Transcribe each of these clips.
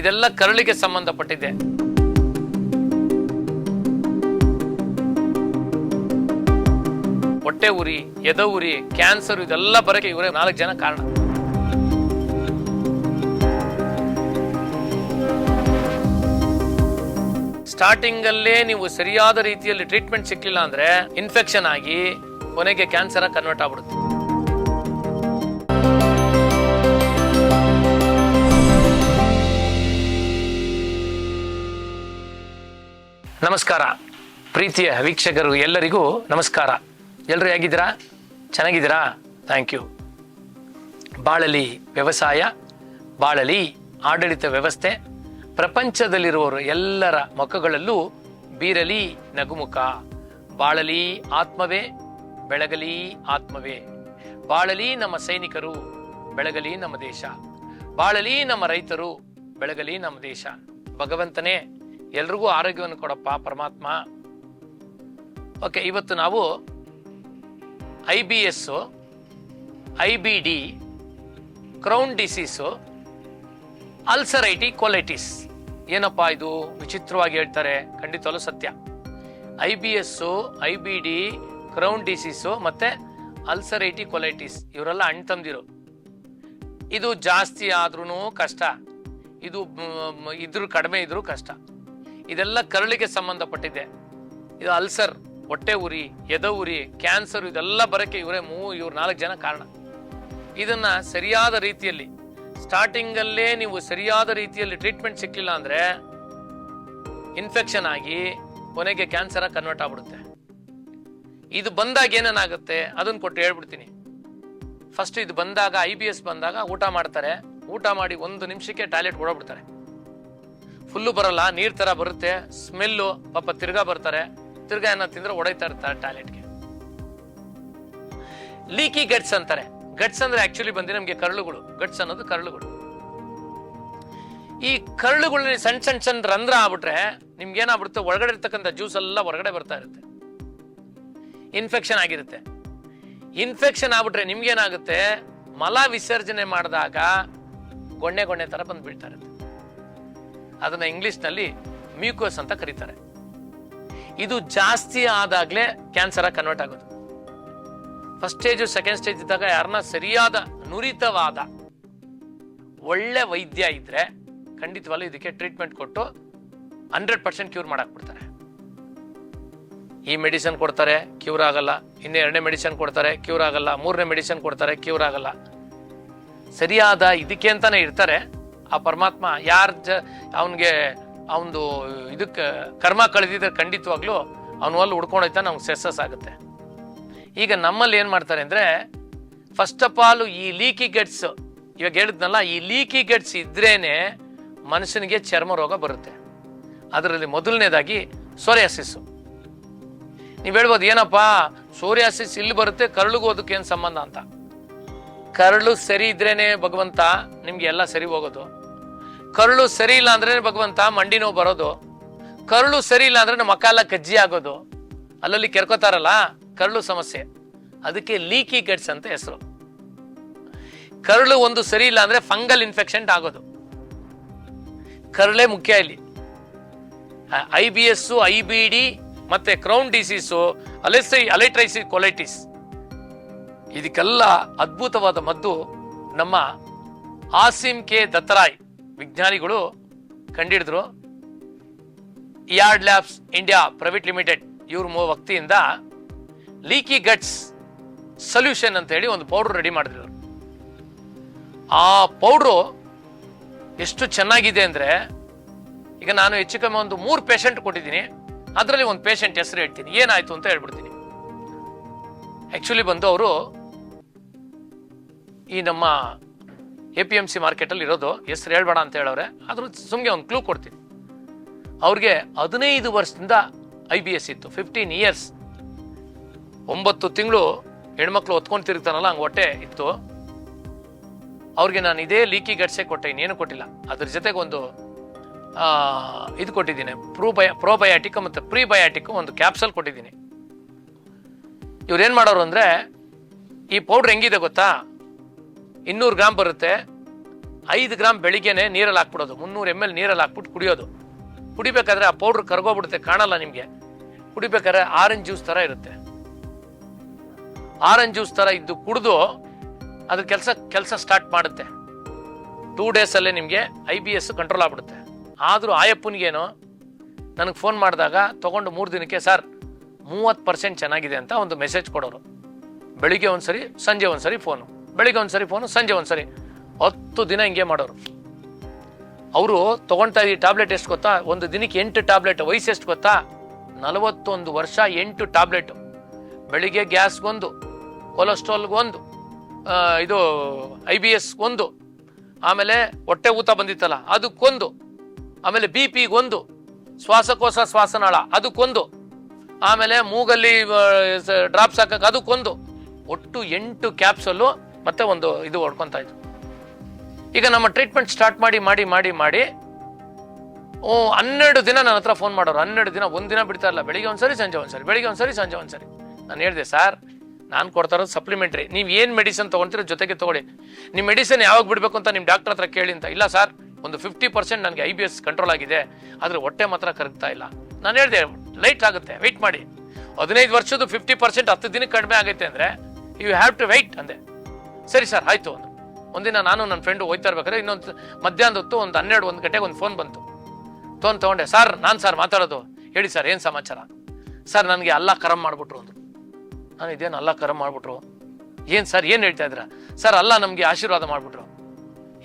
ಇದೆಲ್ಲ ಕರಳಿಗೆ ಸಂಬಂಧಪಟ್ಟಿದೆ. ಹೊಟ್ಟೆ ಉರಿ, ಎದ ಉರಿ, ಕ್ಯಾನ್ಸರ್ ಇದೆಲ್ಲ ಬರಕ್ಕೆ ಇವರೇ ನಾಲ್ಕು ಜನ ಕಾರಣ. ಸ್ಟಾರ್ಟಿಂಗ್ ಅಲ್ಲೇ ನೀವು ಸರಿಯಾದ ರೀತಿಯಲ್ಲಿ ಟ್ರೀಟ್ಮೆಂಟ್ ಸಿಕ್ಲಿಲ್ಲ ಅಂದ್ರೆ ಇನ್ಫೆಕ್ಷನ್ ಆಗಿ ಕೊನೆಗೆ ಕ್ಯಾನ್ಸರ್ ಕನ್ವರ್ಟ್ ಆಗ್ಬಿಡುತ್ತೆ. ನಮಸ್ಕಾರ. ಪ್ರೀತಿಯ ವೀಕ್ಷಕರು ಎಲ್ಲರಿಗೂ ನಮಸ್ಕಾರ. ಎಲ್ಲರೂ ಹೇಗಿದ್ದೀರಾ? ಚೆನ್ನಾಗಿದ್ದೀರಾ? ಥ್ಯಾಂಕ್ ಯು ಬಾಳಲಿ ವ್ಯವಸಾಯ, ಬಾಳಲಿ ಆಡಳಿತ ವ್ಯವಸ್ಥೆ, ಪ್ರಪಂಚದಲ್ಲಿರುವವರು ಎಲ್ಲರ ಮುಖಗಳಲ್ಲೂ ಬೀರಲಿ ನಗುಮುಖ. ಬಾಳಲಿ ಆತ್ಮವೇ, ಬೆಳಗಲಿ ಆತ್ಮವೇ. ಬಾಳಲಿ ನಮ್ಮ ಸೈನಿಕರು, ಬೆಳಗಲಿ ನಮ್ಮ ದೇಶ. ಬಾಳಲಿ ನಮ್ಮ ರೈತರು, ಬೆಳಗಲಿ ನಮ್ಮ ದೇಶ. ಭಗವಂತನೇ ಎಲ್ರಿಗೂ ಆರೋಗ್ಯವನ್ನು ಕೊಡಪ್ಪ, ಪರಮಾತ್ಮ. ಓಕೆ ಇವತ್ತು ನಾವು I B S I B D Crohn disease ulcerative colitis ಏನಪ್ಪಾ ಇದು? ವಿಚಿತ್ರವಾಗಿ ಹೇಳ್ತಾರೆ. ಖಂಡಿತವಲ್ಲೂ ಸತ್ಯ. I B S I B D Crohn disease ಮತ್ತೆ ಅಲ್ಸರೈಟಿ ಕೊಲೈಟಿಸ್ ಇವರೆಲ್ಲ ಅಣ್ಣ ತಂದಿರು ಇದು ಜಾಸ್ತಿ ಆದ್ರೂ ಕಷ್ಟ. ಇದು ಇದ್ರು ಕಡಿಮೆ ಇದ್ರೂ ಕಷ್ಟ. ಇದೆಲ್ಲ ಕರಳಿಗೆ ಸಂಬಂಧಪಟ್ಟಿದೆ. ಇದು ಅಲ್ಸರ್, ಹೊಟ್ಟೆ ಉರಿ, ಎದೆ ಉರಿ, ಕ್ಯಾನ್ಸರ್ ಇದೆಲ್ಲ ಬರಕ್ಕೆ ಇವರೇ ಮೂ, ಇವ್ರು ನಾಲ್ಕು ಜನ ಕಾರಣ. ಇದನ್ನ ಸರಿಯಾದ ರೀತಿಯಲ್ಲಿ ಸ್ಟಾರ್ಟಿಂಗ್ ಅಲ್ಲೇ ನೀವು ಸರಿಯಾದ ರೀತಿಯಲ್ಲಿ ಟ್ರೀಟ್ಮೆಂಟ್ ಸಿಕ್ಕಿಲ್ಲ ಅಂದ್ರೆ ಇನ್ಫೆಕ್ಷನ್ ಆಗಿ ಕೊನೆಗೆ ಕ್ಯಾನ್ಸರ್ ಕನ್ವರ್ಟ್ ಆಗ್ಬಿಡುತ್ತೆ. ಇದು ಬಂದಾಗ ಏನೇನಾಗುತ್ತೆ? ಅದನ್ನ ಕೊಟ್ಟು ಹೇಳ್ಬಿಡ್ತೀನಿ. ಫಸ್ಟ್ ಇದು ಬಂದಾಗ, ಐ ಬಿ ಎಸ್ ಬಂದಾಗ ಊಟ ಮಾಡ್ತಾರೆ. ಊಟ ಮಾಡಿ ಒಂದು ನಿಮಿಷಕ್ಕೆ ಟಾಯ್ಲೆಟ್ ಓಡೋಗ್ಬಿಡ್ತಾರೆ. ಫುಲ್ಲು ಬರಲ್ಲ, ನೀರ್ ತರ ಬರುತ್ತೆ, ಸ್ಮೆಲ್ಲು, ಪಾಪ ತಿರ್ಗಾ ಬರ್ತಾರೆ. ತಿರ್ಗಾ ಏನ ತಿಂದ್ರೆ ಒಡೈತಾ ಇರ್ತಾರೆ ಟಾಯ್ಲೆಟ್ಗೆ. ಲೀಕಿ ಗಟ್ಸ್ ಅಂತಾರೆ. ಗಟ್ಸ್ ಅಂದ್ರೆ ಆಕ್ಚುಲಿ ಬಂದು ನಮ್ಗೆ ಕರಳುಗಳು. ಗಟ್ಸ್ ಅನ್ನೋದು ಕರಳುಗಳು. ಈ ಕರಳುಗಳಲ್ಲಿ ಸಣ್ಣ ಸಣ್ಣ ಸಣ್ಣ ರಂಧ್ರ ಆಗ್ಬಿಟ್ರೆ ನಿಮ್ಗೆ ಏನಾಗ್ಬಿಡುತ್ತೆ ಒಳಗಡೆ ಇರ್ತಕ್ಕಂಥ ಜ್ಯೂಸ್ ಎಲ್ಲ ಹೊರಗಡೆ ಬರ್ತಾ ಇರುತ್ತೆ. ಇನ್ಫೆಕ್ಷನ್ ಆಗಿರುತ್ತೆ. ಇನ್ಫೆಕ್ಷನ್ ಆಗ್ಬಿಟ್ರೆ ನಿಮ್ಗೇನಾಗುತ್ತೆ? ಮಲ ವಿಸರ್ಜನೆ ಮಾಡಿದಾಗ ಗೊಣ್ಣೆ ಗೊಣ್ಣೆ ತರ ಬಂದು ಇರುತ್ತೆ. ಅದನ್ನ ಇಂಗ್ಲಿಷ್ನಲ್ಲಿ ಮ್ಯೂಕೋಸ್ ಅಂತ ಕರೀತಾರೆ. ಇದು ಜಾಸ್ತಿ ಆದಾಗ್ಲೇ ಕ್ಯಾನ್ಸರ್ ಆಗಿ ಕನ್ವರ್ಟ್ ಆಗೋದು. ಫಸ್ಟ್ ಸ್ಟೇಜ್ ಸೆಕೆಂಡ್ ಸ್ಟೇಜ್ ಇದ್ದಾಗ ಯಾರನ್ನ ಸರಿಯಾದ, ನುರಿತವಾದ, ಒಳ್ಳೆ ವೈದ್ಯ ಇದ್ರೆ ಖಂಡಿತವಾಗ್ಲೂ ಇದಕ್ಕೆ ಟ್ರೀಟ್ಮೆಂಟ್ ಕೊಟ್ಟು ಹಂಡ್ರೆಡ್ ಪರ್ಸೆಂಟ್ ಕ್ಯೂರ್ ಮಾಡಕ್ ಬಿಡ್ತಾರೆ ಈ ಮೆಡಿಸಿನ್ ಕೊಡ್ತಾರೆ ಕ್ಯೂರ್ ಆಗಲ್ಲ. ಇನ್ನು ಎರಡನೇ ಮೆಡಿಸಿನ್ ಕೊಡ್ತಾರೆ ಕ್ಯೂರ್ ಆಗಲ್ಲ. ಮೂರನೇ ಮೆಡಿಸಿನ್ ಕೊಡ್ತಾರೆ ಕ್ಯೂರ್ ಆಗಲ್ಲ. ಸರಿಯಾದ ಇದಕ್ಕೆ ಅಂತಾನೆ ಇರ್ತಾರೆ. ಆ ಪರಮಾತ್ಮ ಯಾರ ಜ ಅವನಿಗೆ ಅವನದು ಇದಕ್ಕೆ ಕರ್ಮ ಕಳೆದಿದ್ರೆ ಖಂಡಿತವಾಗ್ಲೂ ಅವನು ಅಲ್ಲಿ ಹುಡ್ಕೊಂಡೋಯ್ತಾನೆ ಅವ್ನಿಗೆ ಸಕ್ಸಸ್ ಆಗುತ್ತೆ. ಈಗ ನಮ್ಮಲ್ಲಿ ಏನು ಮಾಡ್ತಾರೆ ಅಂದ್ರೆ ಫಸ್ಟ್ ಆಫ್ ಆಲ್ ಈ ಲೀಕಿ ಗೆಟ್ಸ್ ಇವಾಗ ಹೇಳಿದ್ನಲ್ಲ, ಈ ಲೀಕಿ ಗೆಟ್ಸ್ ಇದ್ರೇನೆ ಮನುಷ್ಯನಿಗೆ ಚರ್ಮ ರೋಗ ಬರುತ್ತೆ. ಅದರಲ್ಲಿ ಮೊದಲನೇದಾಗಿ ಸೋರಿಯಾಸಿಸ್. ನೀವು ಹೇಳ್ಬೋದು, ಏನಪ್ಪಾ, ಸೋರಿಯಾಸಿಸ್ ಇಲ್ಲಿ ಬರುತ್ತೆ, ಕರಳಿಗೂ ಅದಕ್ಕೆ ಏನು ಸಂಬಂಧ ಅಂತ? ಕರಳು ಸರಿ ಇದ್ರೇನೆ ಭಗವಂತ ನಿಮ್ಗೆ ಎಲ್ಲ ಸರಿ ಹೋಗೋದು. ಕರಳು ಸರಿ ಇಲ್ಲ ಅಂದ್ರೆ ಭಗವಂತ ಮಂಡಿ ನೋವು ಬರೋದು. ಕರುಳು ಸರಿ ಇಲ್ಲ ಅಂದ್ರೆ ನಮ್ಮ ಕಜ್ಜಿ ಆಗೋದು. ಅಲ್ಲಲ್ಲಿ ಕೆರ್ಕೋತಾರಲ್ಲ, ಕರಳು ಸಮಸ್ಯೆ. ಅದಕ್ಕೆ ಲೀಕಿ ಗಟ್ಸ್ ಅಂತ ಹೆಸರು. ಕರಳು ಒಂದು ಸರಿ ಇಲ್ಲ ಅಂದ್ರೆ ಫಂಗಲ್ ಇನ್ಫೆಕ್ಷನ್ ಆಗೋದು. ಕರುಳೇ ಮುಖ್ಯ ಇಲ್ಲಿ. I B S I B D ಮತ್ತೆ ಕ್ರೌನ್ ಡಿಸೀಸು ಅಲೆಸೈ ಅಲೆಟ್ರೈಸಿ ಕೊಲೈಟಿಸ್ ಇದಕ್ಕೆಲ್ಲ ಅದ್ಭುತವಾದ ಮದ್ದು ನಮ್ಮ ಆಸಿಂ ಕೆ ದತ್ತರಾಯ್. ವಿಜ್ಞಾನಿಗಳು ಕಂಡಿಡಿದ್ರು. ಇಯಾರ್ಡ್ ಲ್ಯಾಬ್ಸ್ ಇಂಡಿಯಾ ಪ್ರೈವೇಟ್ ಲಿಮಿಟೆಡ್ ಇವ್ರ ವಕ್ತಿಯಿಂದ ಲೀಕಿ ಗಟ್ಸ್ ಸೊಲ್ಯೂಷನ್ ಅಂತ ಹೇಳಿ ಒಂದು ಪೌಡರ್ ರೆಡಿ ಮಾಡಿದ್ರು. ಆ ಪೌಡ್ರು ಎಷ್ಟು ಚೆನ್ನಾಗಿದೆ ಅಂದರೆ ಈಗ ನಾನು ಹೆಚ್ಚು ಕಮ್ಮಿ ಒಂದು ಮೂರು ಪೇಷಂಟ್ ಕೊಟ್ಟಿದ್ದೀನಿ. ಅದರಲ್ಲಿ ಒಂದು ಪೇಷಂಟ್ ಹೆಸರು ಹೇಳ್ತೀನಿ. ಏನಾಯ್ತು ಅಂತ ಹೇಳ್ಬಿಡ್ತೀನಿ. ಆ್ಯಕ್ಚುಲಿ ಬಂದು ಅವರು ಈ ನಮ್ಮ ಎ ಪಿ ಎಂ ಸಿ ಮಾರ್ಕೆಟಲ್ಲಿ ಇರೋದು ಹೆಸರು ಹೇಳ್ಬೇಡ ಅಂತ ಹೇಳೋರೆ ಅದ್ರ ಸುಮ್ಮನೆ ಒಂದು ಕ್ಲೂ ಕೊಡ್ತೀನಿ. ಅವ್ರಿಗೆ ಹದಿನೈದು ವರ್ಷದಿಂದ ಐ ಬಿ ಎಸ್ ಇತ್ತು ಫಿಫ್ಟೀನ್ ಇಯರ್ಸ್ ಒಂಬತ್ತು ತಿಂಗಳು ಹೆಣ್ಮಕ್ಳು ಹೊತ್ಕೊಂಡು ತಿರುಗ್ತಾನಲ್ಲ, ಹಂಗೆ ಹೊಟ್ಟೆ ಇತ್ತು. ಅವ್ರಿಗೆ ನಾನು ಇದೇ ಲೀಕಿ ಗಟ್ಸೆ ಕೊಟ್ಟೆ, ಇನ್ನೇನು ಕೊಟ್ಟಿಲ್ಲ. ಅದ್ರ ಜೊತೆಗೆ ಒಂದು ಇದು ಕೊಟ್ಟಿದ್ದೀನಿ, ಪ್ರೂಬಯ, ಪ್ರೋಬಯಾಟಿಕ್ ಮತ್ತು ಪ್ರೀಬಯಾಟಿಕ್ ಒಂದು ಕ್ಯಾಪ್ಸಲ್ ಕೊಟ್ಟಿದ್ದೀನಿ. ಇವ್ರು ಏನು ಮಾಡೋರು ಅಂದರೆ, ಈ ಪೌಡ್ರ್ ಹೆಂಗಿದೆ ಗೊತ್ತಾ? ಇನ್ನೂರು ಗ್ರಾಮ್ ಬರುತ್ತೆ. ಐದು ಗ್ರಾಮ್ ಬೆಳಿಗ್ಗೆನೆ ನೀರಲ್ಲಿ ಹಾಕ್ಬಿಡೋದು. ಮುನ್ನೂರು ಎಂ ಎಲ್ ನೀರಲ್ಲಿ ಹಾಕ್ಬಿಟ್ಟು ಕುಡಿಯೋದು. ಕುಡಿಬೇಕಾದ್ರೆ ಆ ಪೌಡ್ರ್ ಕರ್ಗೋಗ್ಬಿಡುತ್ತೆ, ಕಾಣಲ್ಲ ನಿಮಗೆ. ಕುಡಿಬೇಕಾದ್ರೆ ಆರೆಂಜ್ ಜ್ಯೂಸ್ ಥರ ಇರುತ್ತೆ. ಆರೆಂಜ್ ಜ್ಯೂಸ್ ಥರ ಇದ್ದು ಕುಡಿದು ಅದ್ರ ಕೆಲಸ ಕೆಲಸ ಸ್ಟಾರ್ಟ್ ಮಾಡುತ್ತೆ. ಟೂ ಡೇಸಲ್ಲೇ ನಿಮಗೆ ಐ ಬಿ ಎಸ್ ಕಂಟ್ರೋಲ್ ಆಗ್ಬಿಡುತ್ತೆ. ಆದರೂ ಆಯಪ್ಪನಿಗೇನು, ನನಗೆ ಫೋನ್ ಮಾಡಿದಾಗ ತೊಗೊಂಡು ಮೂರು ದಿನಕ್ಕೆ ಸರ್ ಮೂವತ್ತು ಪರ್ಸೆಂಟ್ ಚೆನ್ನಾಗಿದೆ ಅಂತ ಒಂದು ಮೆಸೇಜ್ ಕೊಡೋರು. ಬೆಳಿಗ್ಗೆ ಒಂದ್ಸರಿ, ಸಂಜೆ ಒಂದ್ಸರಿ ಫೋನು ಬೆಳಿಗ್ಗೆ ಒಂದ್ಸರಿ ಫೋನು ಸಂಜೆ ಒಂದ್ಸರಿ ಹತ್ತು ದಿನ ಹಿಂಗೆ ಮಾಡೋರು. ಅವರು ತಗೊಳ್ತಾ ಇದ್ದೀವಿ ಟ್ಯಾಬ್ಲೆಟ್ ಎಷ್ಟು ಗೊತ್ತಾ? ಒಂದು ದಿನಕ್ಕೆ ಎಂಟು ಟ್ಯಾಬ್ಲೆಟ್ ವಯಸ್ಸು ಎಷ್ಟು ಗೊತ್ತಾ? ನಲವತ್ತೊಂದು ವರ್ಷ, ಎಂಟು ಟ್ಯಾಬ್ಲೆಟ್ ಬೆಳಿಗ್ಗೆ ಗ್ಯಾಸ್ಗೊಂದು ಕೊಲೆಸ್ಟ್ರಾಲ್ಗೊಂದು ಇದು ಐ ಬಿ ಒಂದು. ಆಮೇಲೆ ಹೊಟ್ಟೆ ಊತ ಬಂದಿತ್ತಲ್ಲ, ಅದಕ್ಕೊಂದು. ಆಮೇಲೆ ಬಿ ಪಿಗೊಂದು ಶ್ವಾಸಕೋಶ ಶ್ವಾಸನಾಳ, ಅದಕ್ಕೊಂದು. ಆಮೇಲೆ ಮೂಗಲ್ಲಿ ಡ್ರಾಪ್ಸ್ ಹಾಕಕ್ಕೆ ಅದಕ್ಕೊಂದು. ಒಟ್ಟು ಎಂಟು ಕ್ಯಾಪ್ಸಲ್ಲು ಮತ್ತೆ ಒಂದು ಇದು ಹೊಡ್ಕೊಂತ ಇತ್ತು ಈಗ ನಮ್ಮ ಟ್ರೀಟ್ಮೆಂಟ್ ಸ್ಟಾರ್ಟ್ ಮಾಡಿ ಮಾಡಿ ಮಾಡಿ ಮಾಡಿ ಓ ಹನ್ನೆರಡು ದಿನ ನನ್ನ ಹತ್ರ ಫೋನ್ ಮಾಡೋರು. ಹನ್ನೆರಡು ದಿನ ಒಂದಿನ ಬಿಡ್ತಾ ಇಲ್ಲ. ಬೆಳಿಗ್ಗೆ ಒಂದ್ಸರಿ, ಸಂಜೆ ಒಂದ್ಸರಿ, ಬೆಳಿಗ್ಗೆ ಒಂದ್ಸರಿ, ಸಂಜೆ ಒಂದ್ಸರಿ. ನಾನು ಹೇಳಿದೆ, ಸರ್, ನಾನು ಕೊಡ್ತಾ ಇರೋದು ಸಪ್ಲಿಮೆಂಟ್ರಿ ನೀವು ಏನು ಮೆಡಿಸಿನ್ ತೊಗೊಳ್ತೀರೋ ಜೊತೆಗೆ ತಗೊಳ್ಳಿ. ನಿಮ್ಮ ಮೆಡಿಸಿನ್ ಯಾವಾಗ ಬಿಡಬೇಕು ಅಂತ ನಿಮ್ಮ ಡಾಕ್ಟರ್ ಹತ್ರ ಕೇಳಿ ಅಂತ. ಇಲ್ಲ, ಸರ್, ಒಂದು ಫಿಫ್ಟಿ ಪರ್ಸೆಂಟ್ ನನಗೆ ಐ ಬಿ ಎಸ್ ಕಂಟ್ರೋಲ್ ಆಗಿದೆ. ಆದರೆ ಹೊಟ್ಟೆ ಮಾತ್ರ ಕರಗ್ತಾ ಇಲ್ಲ. ನಾನು ಹೇಳಿದೆ ಲೈಟ್ ಆಗುತ್ತೆ. ವೆಯ್ಟ್ ಮಾಡಿ. ಹದಿನೈದು ವರ್ಷದ ಫಿಫ್ಟಿ ಪರ್ಸೆಂಟ್ ಹತ್ತು ದಿನಕ್ಕೆ ಕಡಿಮೆ ಆಗೈತೆ ಅಂದರೆ ಯು ಹ್ಯಾವ್ ಟು ವೆಯ್ಟ್ ಅಂದೆ. ಸರಿ ಸರ್, ಆಯ್ತು. ಒಂದಿನ ನಾನು ನನ್ನ ಫ್ರೆಂಡು ಹೋಯ್ತಾ ಇರ್ಬೇಕಾದ್ರೆ ಇನ್ನೊಂದು ಮಧ್ಯಾಹ್ನದ ಹೊತ್ತು ಒಂದು ಹನ್ನೆರಡು, ಒಂದು ಗಂಟೆಗೆ ಒಂದು ಫೋನ್ ಬಂತು. ಫೋನ್ ತೊಗೊಂಡೆ, ಸರ್, ನಾನು ಸರ್ ಮಾತಾಡೋದು. ಹೇಳಿ ಸರ್, ಏನು ಸಮಾಚಾರ? ಸರ್, ನನಗೆ ಅಲ್ಲ ಕರಮ್ ಮಾಡಿಬಿಟ್ರು ಅಂದರು. ನಾನು ಇದೇನು ಅಲ್ಲ ಕರಮ್ ಮಾಡಿಬಿಟ್ರು? ಏನು ಸರ್, ಏನು ಹೇಳ್ತಾ ಇದ್ದೀರಾ? ಸರ್, ಅಲ್ಲ, ನಮಗೆ ಆಶೀರ್ವಾದ ಮಾಡಿಬಿಟ್ರು.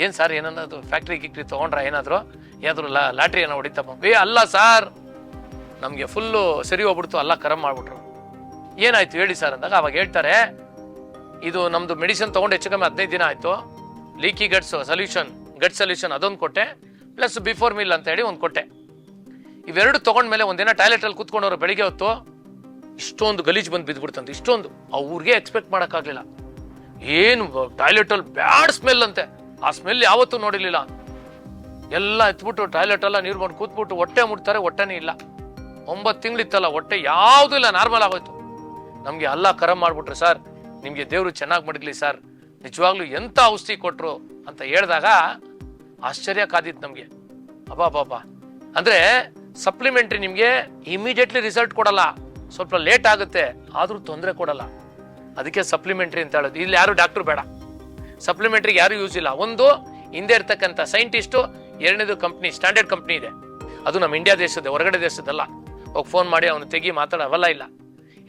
ಏನು ಸರ್, ಏನನ್ನದು? ಫ್ಯಾಕ್ಟ್ರಿ ಗಿಕ್ಟ್ರಿ ತೊಗೊಂಡ್ರ ಏನಾದರೂ? ಏನಾದರೂ ಲಾ, ಲಾಟ್ರಿ ಏನೋ ಹೊಡಿತಪ್ಪ ಏ, ಅಲ್ಲ ಸರ್. ನಮಗೆ ಫುಲ್ಲು ಸರಿ ಹೋಗ್ಬಿಡ್ತು, ಅಲ್ಲ ಕರಮ್ ಮಾಡಿಬಿಟ್ರು. ಏನಾಯ್ತು ಹೇಳಿ ಸರ್ ಅಂದಾಗ ಅವಾಗ ಹೇಳ್ತಾರೆ ಇದು ನಮ್ದು ಮೆಡಿಸಿನ್ ತೊಗೊಂಡು ಹೆಚ್ಚು ಕಮ್ಮಿ ಹದಿನೈದು ದಿನ ಆಯಿತು. Leaky guts solution gut solution ಅದೊಂದು ಕೊಟ್ಟೆ ಪ್ಲಸ್ ಬಿಫೋರ್ ಮಿಲ್ ಅಂತ ಹೇಳಿ ಒಂದು ಕೊಟ್ಟೆ. ಇವೆರಡು ತೊಗೊಂಡ್ಮೇಲೆ ಒಂದಿನ ಟಾಯ್ಲೆಟಲ್ಲಿ ಕೂತ್ಕೊಂಡವ್ರು ಬೆಳಿಗ್ಗೆ ಹೊತ್ತು ಇಷ್ಟೊಂದು ಗಲೀಜು ಬಂದು ಬಿದ್ದುಬಿಡ್ತಂತೆ, ಇಷ್ಟೊಂದು. ಅವ್ರಿಗೆ ಎಕ್ಸ್ಪೆಕ್ಟ್ ಮಾಡೋಕ್ಕಾಗಲಿಲ್ಲ. ಏನು ಟಾಯ್ಲೆಟಲ್ಲಿ ಬ್ಯಾಡ್ ಸ್ಮೆಲ್ ಅಂತೆ. ಆ ಸ್ಮೆಲ್ ಯಾವತ್ತೂ ನೋಡಿರ್ಲಿಲ್ಲ. ಎಲ್ಲ ಎತ್ಬಿಟ್ಟು ಟಾಯ್ಲೆಟ್ ಎಲ್ಲ ನೀರು ಬಂದು ಕೂತ್ಬಿಟ್ಟು ಹೊಟ್ಟೆ ಮುಟ್ತಾರೆ, ಹೊಟ್ಟೆನೇ ಇಲ್ಲ. ಒಂಬತ್ತು ತಿಂಗಳಿತ್ತಲ್ಲ, ಹೊಟ್ಟೆ ಯಾವುದೂ ಇಲ್ಲ ನಾರ್ಮಲ್ ಆಗೋಯ್ತು. ನಮಗೆ ಅಲ್ಲ ಕರಮ್ ಮಾಡಿಬಿಟ್ರೆ ಸರ್ ನಿಮಗೆ ದೇವರು ಚೆನ್ನಾಗಿ ಮಡಗಲಿ ಸರ್. ನಿಜವಾಗ್ಲೂ ಎಂಥ ಔಷಧಿ ಕೊಟ್ರು ಅಂತ ಹೇಳಿದಾಗ ಆಶ್ಚರ್ಯ ಕಾದಿತ್ತು ನಮಗೆ. ಅಬ್ಬಾ ಬಾಬಾ ಅಂದರೆ ಸಪ್ಲಿಮೆಂಟ್ರಿ ನಿಮಗೆ ಇಮಿಡಿಯೇಟ್ಲಿ ರಿಸಲ್ಟ್ ಕೊಡಲ್ಲ. ಸ್ವಲ್ಪ ಲೇಟ್ ಆಗುತ್ತೆ, ಆದರೂ ತೊಂದರೆ ಕೊಡಲ್ಲ. ಅದಕ್ಕೆ ಸಪ್ಲಿಮೆಂಟ್ರಿ ಅಂತ ಹೇಳೋದು. ಇಲ್ಲಿ ಯಾರು ಡಾಕ್ಟ್ರು ಬೇಡ. ಸಪ್ಲಿಮೆಂಟ್ರಿಗೆ ಯಾರು ಯೂಸ್ ಇಲ್ಲ. ಒಂದು, ಹಿಂದೆ ಇರ್ತಕ್ಕಂಥ ಸೈಂಟಿಸ್ಟು ಎರಡನೇದು ಕಂಪ್ನಿ ಸ್ಟ್ಯಾಂಡರ್ಡ್ ಕಂಪ್ನಿ ಇದೆ. ಅದು ನಮ್ಮ ಇಂಡಿಯಾ ದೇಶದ ಹೊರಗಡೆ ದೇಶದಲ್ಲ ಹೋಗಿ ಫೋನ್ ಮಾಡಿ ಅವನು ತೆಗಿ ಮಾತಾಡೋ ಅವೆಲ್ಲ ಇಲ್ಲ.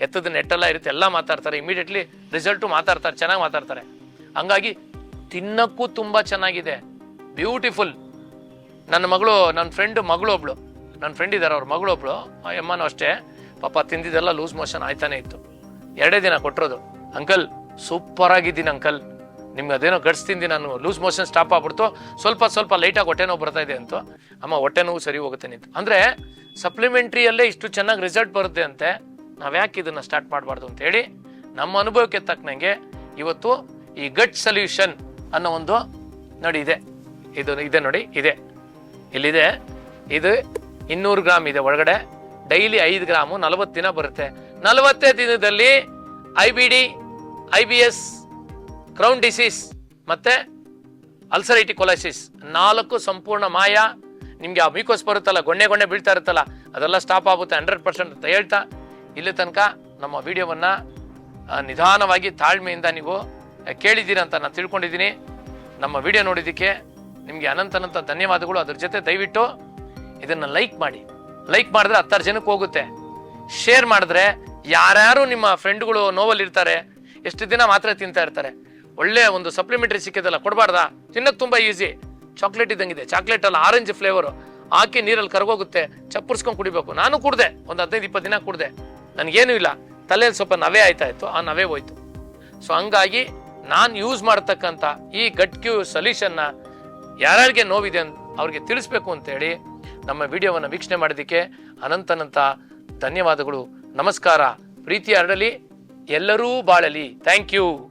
ಎತ್ತದ ನೆಟ್ಟೆಲ್ಲ ಇರುತ್ತೆ, ಎಲ್ಲ ಮಾತಾಡ್ತಾರೆ. ಇಮಿಡಿಯೇಟ್ಲಿ ರಿಸಲ್ಟು ಮಾತಾಡ್ತಾರೆ, ಚೆನ್ನಾಗಿ ಮಾತಾಡ್ತಾರೆ. ಹಂಗಾಗಿ ತಿನ್ನಕ್ಕೂ ತುಂಬ ಚೆನ್ನಾಗಿದೆ. ಬ್ಯೂಟಿಫುಲ್ ನನ್ನ ಮಗಳು ನನ್ನ ಫ್ರೆಂಡ್ ಮಗಳು ಒಬ್ಳು ನನ್ನ ಫ್ರೆಂಡ್ ಇದ್ದಾರೆ ಅವ್ರ ಮಗಳು ಒಬ್ಳು ಆ ಅಮ್ಮನೂ ಅಷ್ಟೇ. ಪಾಪ ತಿಂದಿದ್ದೆಲ್ಲ ಲೂಸ್ ಮೋಷನ್ ಆಯ್ತಾನೆ ಇತ್ತು. ಎರಡೇ ದಿನ ಕೊಟ್ಟಿರೋದು. ಅಂಕಲ್ ಸೂಪರ್ ಆಗಿದ್ದೀನಿ ಅಂಕಲ್ ನಿಮ್ಗೆ ಅದೇನೋ ಗಡ್ಸ್ ತಿಂದು, ನಾನು ಲೂಸ್ ಮೋಷನ್ ಸ್ಟಾಪ್ ಆಗ್ಬಿಡ್ತು. ಸ್ವಲ್ಪ ಸ್ವಲ್ಪ ಲೈಟಾಗಿ ಹೊಟ್ಟೆ ನೋವು ಬರ್ತಾ ಇದೆ ಅಂತ. ಅಮ್ಮ, ಹೊಟ್ಟೆ ನೋವು ಸರಿ ಹೋಗುತ್ತೆ ನಿಂತು. ಅಂದರೆ ಸಪ್ಲಿಮೆಂಟ್ರಿಯಲ್ಲೇ ಇಷ್ಟು ಚೆನ್ನಾಗಿ ರಿಸಲ್ಟ್ ಬರುತ್ತೆ ಅಂತೆ. ನಾವು ಯಾಕೆ ಇದನ್ನು ಸ್ಟಾರ್ಟ್ ಮಾಡಬಾರ್ದು ಅಂತ ಹೇಳಿ ನಮ್ಮ ಅನುಭವಕ್ಕೆ ತಕ್ಕನಂಗೆ ಇವತ್ತು ಈ ಗಟ್ ಸೊಲ್ಯೂಷನ್ ಅನ್ನೋ ಒಂದು ನೋಡಿ ಇದೆ. ಇದು ಇದೆ ನೋಡಿ, ಇದೆ. ಇಲ್ಲಿದೆ. ಇದು ಇನ್ನೂರು ಗ್ರಾಮ್ ಇದೆ ಒಳಗಡೆ. ಡೈಲಿ ಐದು ಗ್ರಾಮು ನಲವತ್ತು ದಿನ ಬರುತ್ತೆ. ನಲವತ್ತೇ ದಿನದಲ್ಲಿ I B D I B S Crohn disease ಮತ್ತು ಅಲ್ಸರೈಟಿ ಕೊಲೈಸಿಸ್ ನಾಲ್ಕು ಸಂಪೂರ್ಣ ಮಾಯ. ನಿಮಗೆ ಆ ಮೀಕೋಸ್ ಬರುತ್ತಲ್ಲ, ಗೊಣ್ಣೆ ಗೊಣ್ಣೆ ಬೀಳ್ತಾ ಇರುತ್ತಲ್ಲ, ಅದೆಲ್ಲ ಸ್ಟಾಪ್ ಆಗುತ್ತೆ ಹಂಡ್ರೆಡ್ ಪರ್ಸೆಂಟ್ ಅಂತ ಹೇಳ್ತಾ ಇಲ್ಲಿ ತನಕ ನಮ್ಮ ವಿಡಿಯೋವನ್ನ ನಿಧಾನವಾಗಿ ತಾಳ್ಮೆಯಿಂದ ನೀವು ಕೇಳಿದ್ದೀರಿ ಅಂತ ನಾನು ತಿಳ್ಕೊಂಡಿದ್ದೀನಿ. ನಮ್ಮ ವಿಡಿಯೋ ನೋಡಿದ್ದಕ್ಕೆ ನಿಮಗೆ ಅನಂತ ಅನಂತ ಧನ್ಯವಾದಗಳು. ಅದ್ರ ಜೊತೆ ದಯವಿಟ್ಟು ಇದನ್ನ ಲೈಕ್ ಮಾಡಿ. ಲೈಕ್ ಮಾಡಿದ್ರೆ ಹತ್ತಾರು ಜನಕ್ಕೆ ಹೋಗುತ್ತೆ. ಶೇರ್ ಮಾಡಿದ್ರೆ ಯಾರ್ಯಾರು ನಿಮ್ಮ ಫ್ರೆಂಡ್ಗಳು ನೋವಲ್ಲಿ ಇರ್ತಾರೆ ಎಷ್ಟು ದಿನ ಮಾತ್ರ ತಿಂತಾ ಇರ್ತಾರೆ ಒಳ್ಳೆಯ ಒಂದು ಸಪ್ಲಿಮೆಂಟರಿ ಸಿಕ್ಕಿದಲ್ಲ ಕೊಡಬಾರ್ದಾ? ತಿನ್ನಕ್ಕೆ ತುಂಬಾ ಈಸಿ ಚಾಕ್ಲೇಟ್ ಇದ್ದಂಗಿದೆ. ಚಾಕ್ಲೇಟ್ ಅಲ್ಲಿ ಆರೆಂಜ್ ಫ್ಲೇವರು ಹಾಕಿ ನೀರಲ್ಲಿ ಕರಗೋಗುತ್ತೆ, ಚಪ್ಪರ್ಸ್ಕೊಂಡು ಕುಡಿಬೇಕು. ನಾನು ಕುಡ್ದೆ, ಒಂದು ಹದಿನೈದು, ಇಪ್ಪತ್ತು ದಿನ ಕುಡ್ದೆ. ನನಗೇನು ಇಲ್ಲ. ತಲೆಯಲ್ಲಿ ಸ್ವಲ್ಪ ನವೆ ಆಯ್ತಾ ಇತ್ತು, ಆ ನವೆ ಹೋಯ್ತು. ಸೊ ಹಂಗಾಗಿ ನಾನು ಯೂಸ್ ಮಾಡ್ತಕ್ಕಂಥ ಈ ಗಟ್ಕ್ಯೂ ಸೊಲ್ಯೂಷನ್ನ ಯಾರ್ಯಾರಿಗೆ ನೋವಿದೆ ಅಂತ ಅವ್ರಿಗೆ ತಿಳಿಸ್ಬೇಕು ಅಂತೇಳಿ ನಮ್ಮ ವಿಡಿಯೋವನ್ನು ವೀಕ್ಷಣೆ ಮಾಡೋದಕ್ಕೆ ಅನಂತನಂತ ಧನ್ಯವಾದಗಳು. ನಮಸ್ಕಾರ. ಪ್ರೀತಿ ಹರಡಲಿ. ಎಲ್ಲರೂ ಬಾಳಲಿ. Thank you